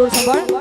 দূর সবার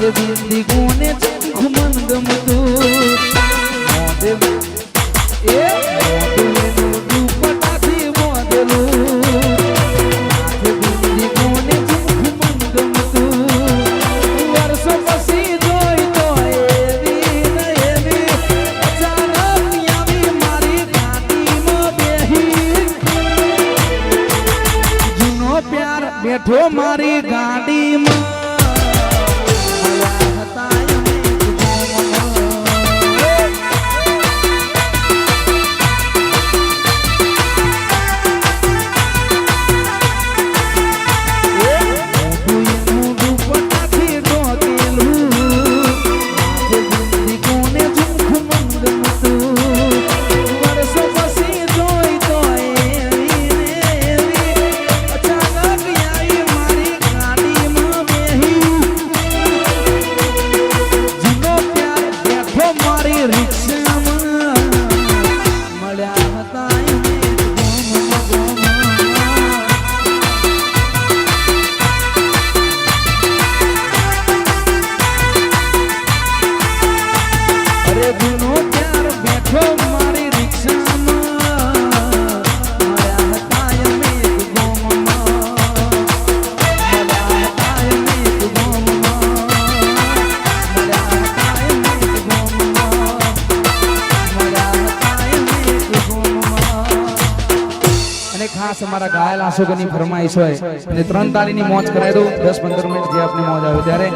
से बिंदी गुने घुमंद मधुर मोदेलू ए मोदेलू दुपटा थी मोदेलू से बिंदी गुने घुमंद मधुर वर्ष पसी दोई तो एवी न एवी। जानो यामी मारी गाती मो बेही जुनो प्यार बैठो मारी गाड़ी Mari Rixi. ખાસ અમારા ગાયેલા આશોકની ફરમાઈશ હોય. અને ત્રણ તાલીની મોજ કરાવી દઉં. દસ પંદર મિનિટ જે આપની મોજ આવે ત્યારે